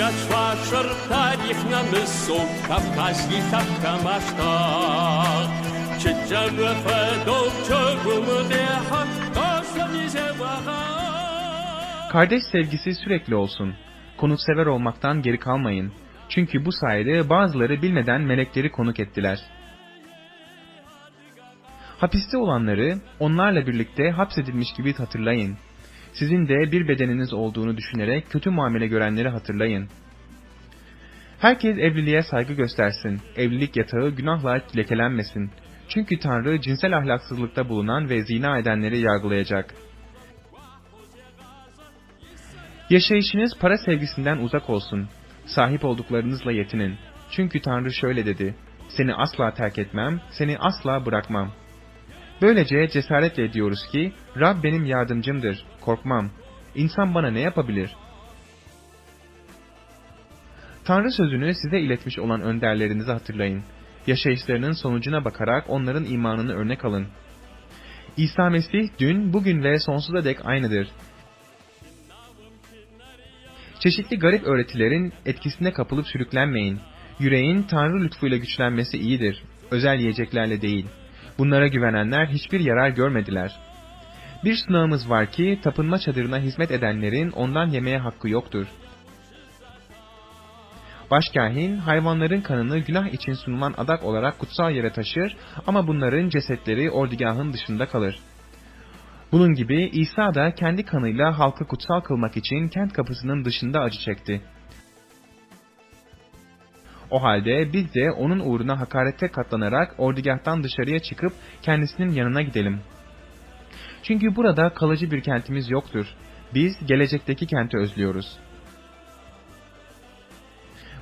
Гачвашер тарих на носу, Кавказский тавкамашта. Чечеве федов чогуму деха, Косаниze vaha. Kardeş sevgisi sürekli olsun. Konuksever olmaktan geri kalmayın. Çünkü bu sayede bazıları bilmeden melekleri konuk ettiler. Hapiste olanları onlarla birlikte hapsedilmiş gibi hatırlayın. Sizin de bir bedeniniz olduğunu düşünerek kötü muamele görenleri hatırlayın. Herkes evliliğe saygı göstersin. Evlilik yatağı günahla lekelenmesin. Çünkü Tanrı cinsel ahlaksızlıkta bulunan ve zina edenleri yargılayacak. Yaşayışınız para sevgisinden uzak olsun. Sahip olduklarınızla yetinin. Çünkü Tanrı şöyle dedi. Seni asla terk etmem, seni asla bırakmam. Böylece cesaretle ediyoruz ki, Rab benim yardımcımdır, korkmam. İnsan bana ne yapabilir? Tanrı sözünü size iletmiş olan önderlerinizi hatırlayın. Yaşayışlarının sonucuna bakarak onların imanını örnek alın. İsa Mesih dün, bugün ve sonsuza dek aynıdır. Çeşitli garip öğretilerin etkisine kapılıp sürüklenmeyin. Yüreğin Tanrı lütfuyla güçlenmesi iyidir. Özel yiyeceklerle değil. Bunlara güvenenler hiçbir yarar görmediler. Bir sınavımız var ki tapınma çadırına hizmet edenlerin ondan yemeye hakkı yoktur. Başkahin hayvanların kanını günah için sunulan adak olarak kutsal yere taşır ama bunların cesetleri ordugahın dışında kalır. Bunun gibi İsa da kendi kanıyla halkı kutsal kılmak için kent kapısının dışında acı çekti. O halde biz de onun uğruna hakarete katlanarak ordugahtan dışarıya çıkıp kendisinin yanına gidelim. Çünkü burada kalıcı bir kentimiz yoktur. Biz gelecekteki kenti özlüyoruz.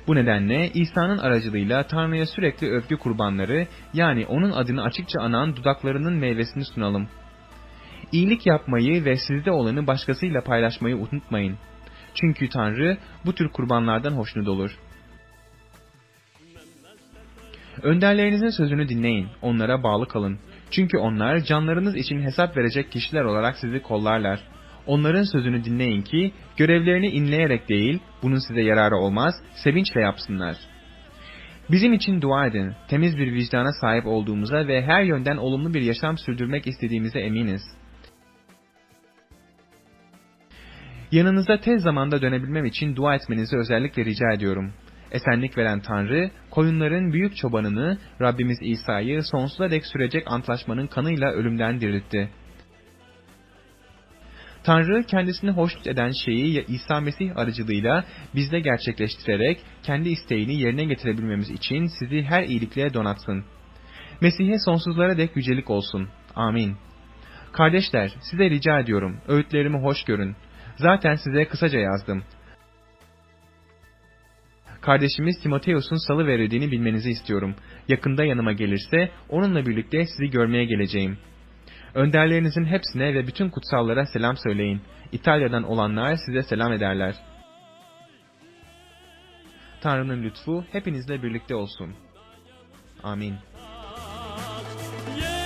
Bu nedenle İsa'nın aracılığıyla Tanrı'ya sürekli övgü kurbanları yani onun adını açıkça anan dudaklarının meyvesini sunalım. İyilik yapmayı ve sizde olanı başkasıyla paylaşmayı unutmayın. Çünkü Tanrı bu tür kurbanlardan hoşnut olur. Önderlerinizin sözünü dinleyin, onlara bağlı kalın. Çünkü onlar canlarınız için hesap verecek kişiler olarak sizi kollarlar. Onların sözünü dinleyin ki görevlerini inleyerek değil, bunun size yararı olmaz, sevinçle yapsınlar. Bizim için dua edin, temiz bir vicdana sahip olduğumuza ve her yönden olumlu bir yaşam sürdürmek istediğimize eminiz. Yanınıza tez zamanda dönebilmem için dua etmenizi özellikle rica ediyorum. Esenlik veren Tanrı, koyunların büyük çobanını, Rabbimiz İsa'yı sonsuza dek sürecek antlaşmanın kanıyla ölümden diriltti. Tanrı kendisini hoşnut eden şeyi İsa Mesih aracılığıyla bizde gerçekleştirerek kendi isteğini yerine getirebilmemiz için sizi her iyilikle donatsın. Mesih'e sonsuzlara dek yücelik olsun. Amin. Kardeşler, size rica ediyorum, öğütlerimi hoş görün. Zaten size kısaca yazdım. Kardeşimiz Timoteus'un salı verildiğini bilmenizi istiyorum. Yakında yanıma gelirse onunla birlikte sizi görmeye geleceğim. Önderlerinizin hepsine ve bütün kutsallara selam söyleyin. İtalya'dan olanlar size selam ederler. Tanrı'nın lütfu hepinizle birlikte olsun. Amin. Ye, ye,